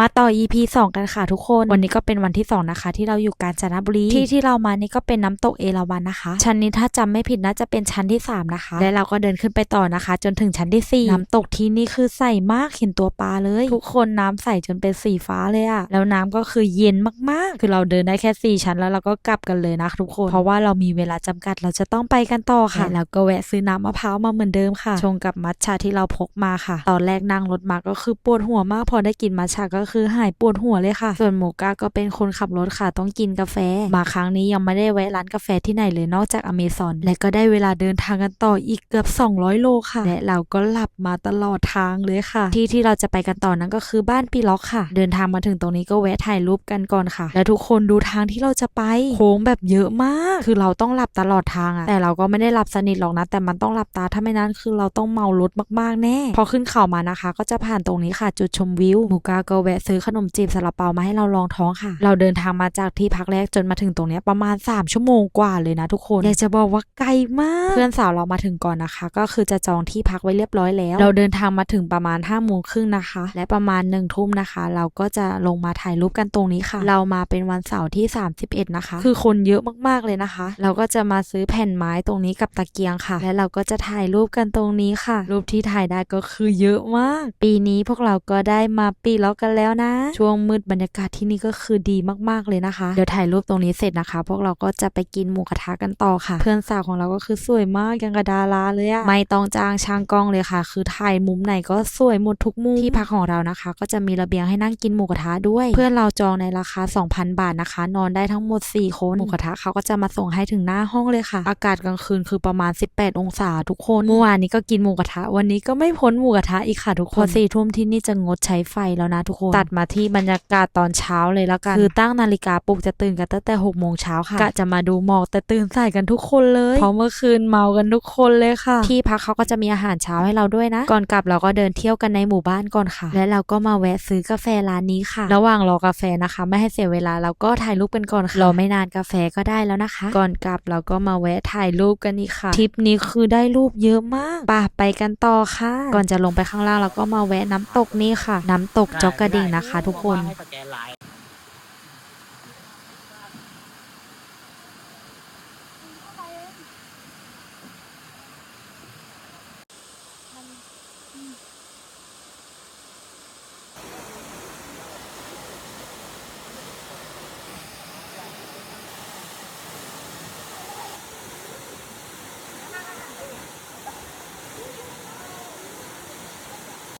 มาต่อ EP 2 กันค่ะทุกคน วันนี้ก็เป็นวันที่ 2 นะคะ ที่เราอยู่กาญจนบุรี ที่ที่เรามานี่ก็เป็นน้ำตกเอราวัณนะคะ ชั้นนี้ถ้าจำไม่ผิดน่าจะเป็นชั้นที่ 3 นะคะ และเราก็เดินขึ้นไปต่อนะคะ จนถึงชั้นทีสี่4 น้ำตกที่นี่คือใสมากเห็นตัวปลาเลย ทุกคนน้ำใสจนเป็นสีฟ้าเลยอะแล้วน้ำก็คือเย็นมากๆ คือเราเดินได้แค่ 4 ชั้นแล้วเราก็กลับกันเลยนะทุกคน เพราะว่าเรามีเวลาจำกัดเราจะต้องไปกันต่อค่ะ แล้วก็แวะซื้อน้ำมะพร้าวมาเหมือนเดิมค่ะ ชงกับมัทฉะที่เราพกมาค่ะ ตอนแรกนั่งรถมาก็คือปวดหัวมากพอได้กินมัทฉะก็็คือหายปวดหัวเลยค่ะ ส่วนหมูก้าก็เป็นคนขับรถค่ะต้องกินกาแฟ มาครั้งนี้ยังไม่ได้แวะร้านกาแฟที่ไหนเลยนอกจากอเมซอน และก็ได้เวลาเดินทางกันต่ออีกเกือบ 200 โลค่ะ และเราก็หลับมาตลอดทางเลยค่ะ ที่ที่เราจะไปกันต่อนั้นก็คือบ้านปีล็อกค่ะ เดินทางมาถึงตรงนี้ก็แวะถ่ายรูปกันก่อนค่ะ และทุกคนดูทางที่เราจะไปโค้งแบบเยอะมาก คือเราต้องหลับตลอดทางอะแต่เราก็ไม่ได้หลับสนิทหรอกนะ แต่มันต้องหลับตาถ้าไม่นั้นคือเราต้องเมารถมากๆแน่ พอขึ้นเขามานะคะ ก็จะผ่านตรงนี้ค่ะ จุดชมวิวมูกาก็แวะซื้อขนมจีบซาลาเปามาให้เราลองท้องค่ะ เราเดินทางมาจากที่พักแรกจนมาถึงตรงเนี้ยประมาณ 3 ชั่วโมงกว่าเลยนะทุกคนอยากจะบอกว่าไกลมาก เพื่อนสาวเรามาถึงก่อนนะคะ ก็คือจะจองที่พักไว้เรียบร้อยแล้ว เราเดินทางมาถึงประมาณ5้าโมงครึ่งนะคะ และประมาณ1นึ่ทุ่มนะคะ เราก็จะลงมาถ่ายรูปกันตรงนี้ค่ะ เรามาเป็นวันเสาร์ที่ 31 นะคะ คือคนเยอะมากๆเลยนะคะ เราก็จะมาซื้อแผ่นไม้ตรงนี้กับตะเกียงค่ะ และเราก็จะถ่ายรูปกันตรงนี้ค่ะ รูปที่ถ่ายได้ก็คือเยอะมาก ปีนี้พวกเราก็ได้มาปีล็อกกันแล้วนะ ช่วงมืดบรรยากาศที่นี่ก็คือดีมากๆเลยนะคะ เดี๋ยวถ่ายรูปตรงนี้เสร็จนะคะ พวกเราก็จะไปกินหมูกระทะกันต่อค่ะ เพื่อนสาวของเราก็คือสวยมากยังกระดาราเลยอะไม่ต้องจ้างช่างกล้องเลยค่ะ คือถ่ายมุมไหนก็สวยหมดทุกมุมที่พักของเรานะคะ ก็จะมีระเบียงให้นั่งกินหมูกระทะด้วย เพื่อนเราจองในราคา 2,000 บาทนะคะ นอนได้ทั้งหมด 4 คนหมูกระทะเขาก็จะมาส่งให้ถึงหน้าห้องเลยค่ะ อากาศกลางคืนคือประมาณ 18 องศาทุกคนเมื่อวานนี้ก็กินหมูกระทะวันนี้ก็ไม่พ้นหมูกระทะอีกค่ะทุกคนพอสี่ทุ่มที่นี่จะงดใช้ไฟแล้วนะทุกคนตัดมาที่บรรยากาศตอนเช้าเลยแล้วกัน คือตั้งนาฬิกาปลุกจะตื่นกันตั้งแต่6โมงเช้าค่ะกะจะมาดูหมอกแต่ตื่นสายกันทุกคนเลยเพราะเมื่อคืนเมากันทุกคนเลยค่ะ ที่พักเขาก็จะมีอาหารเช้าให้เราด้วยนะ ก่อนกลับเราก็เดินเที่ยวกันในหมู่บ้านก่อนค่ะ และเราก็มาแวะซื้อกาแฟร้านนี้ค่ะ ระหว่างรอกาแฟนะคะ ไม่ให้เสียเวลาเราก็ถ่ายรูปกันก่อนค่ะรอไม่นานกาแฟก็ได้แล้วนะคะ ก่อนกลับเราก็มาแวะถ่ายรูปกันอีกค่ะทริปนี้คือได้รูปเยอะมากป่ะไปกันต่อค่ะ ก่อนจะลงไปข้างล่างเราก็มาแวะน้ำตกนี่ค่ะ น้ำตกจอกกระดิ่งนะคะทุกคน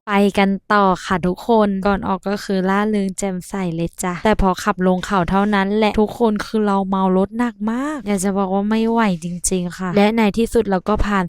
ไปกันต่อค่ะทุกคนก่อนออกก็คือล่าเริงแจ่มใสเลยจ้ะแต่พอขับลงเขาเท่านั้นแหละทุกคนคือเราเมารถหนักมาก อยากจะบอกว่าไม่ไหวจริง ๆ ค่ะ และในที่สุดเราก็ผ่าน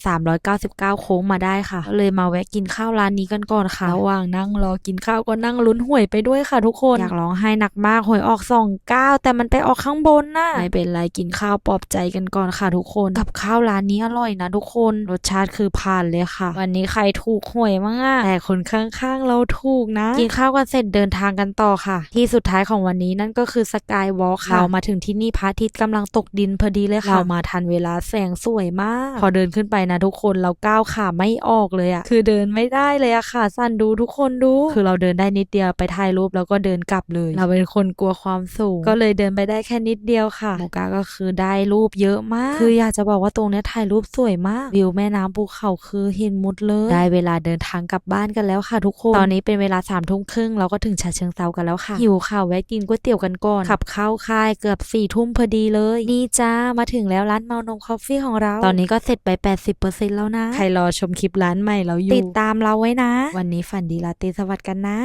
399 โค้งมาได้ค่ะก็เลยมาแวะกินข้าวร้านนี้กันก่อนค่ะระหว่างนั่งรอกินข้าวก็นั่งลุ้นหวยไปด้วยค่ะทุกคนอยากร้องไห้หนักมากหวยออก29แต่มันไปออกข้างบนน่ะไม่เป็นไรกินข้าวปลอบใจกันก่อนค่ะทุกคนกับข้าวร้านนี้อร่อยนะทุกคนรสชาติคือผ่านเลยค่ะ วันนี้ใครถูกหวยมั้งอะแต่คนข้างๆเราถูกนะ กินข้าวกันเสร็จเดินทางกันต่อค่ะ ที่สุดท้ายของวันนี้นั่นก็คือสกายวอล์กค่ะเรามาถึงที่นี่พระอาทิตย์กำลังตกดินพอดีเลยค่ะเรามาทันเวลาแสงสวยมาก พอเดินขึ้นไปนะทุกคนเราก้าวขาไม่ออกเลยอะคือเดินไม่ได้เลยอะค่ะสั่นดูทุกคนดู คือเราเดินได้นิดเดียวไปถ่ายรูปแล้วก็เดินกลับเลย เราเป็นคนกลัวความสูง ก็เลยเดินไปได้แค่นิดเดียวค่ะโมกาก็คือได้รูปเยอะมาก คืออยากจะบอกว่าตรงเนี้ยถ่ายรูปสวยมาก วิวแม่น้ำภูเขาคือเห็นหมดเลย ได้เวลาเดินทางกลับบ้านกันแล้วค่ะทุกคน ตอนนี้เป็นเวลาสามทุ่มครึ่งเราก็ถึงฉะเชิงเซากันแล้วค่ะ หิวค่ะแวะกินก๋วยเตี๋ยวกันก่อน ขับเข้าค่ายเกือบสี่ทุ่มพอดีเลย นี่จ้ามาถึงแล้วร้านเมานมคอฟฟี่ของเรา ตอนนี้ก็เสร็จไป 80%แล้วนะ ใครรอชมคลิปร้านใหม่เราอยู่ ติดตามเราไว้นะ วันนี้ฝันดีลาตรีสวัสดิ์กันนะ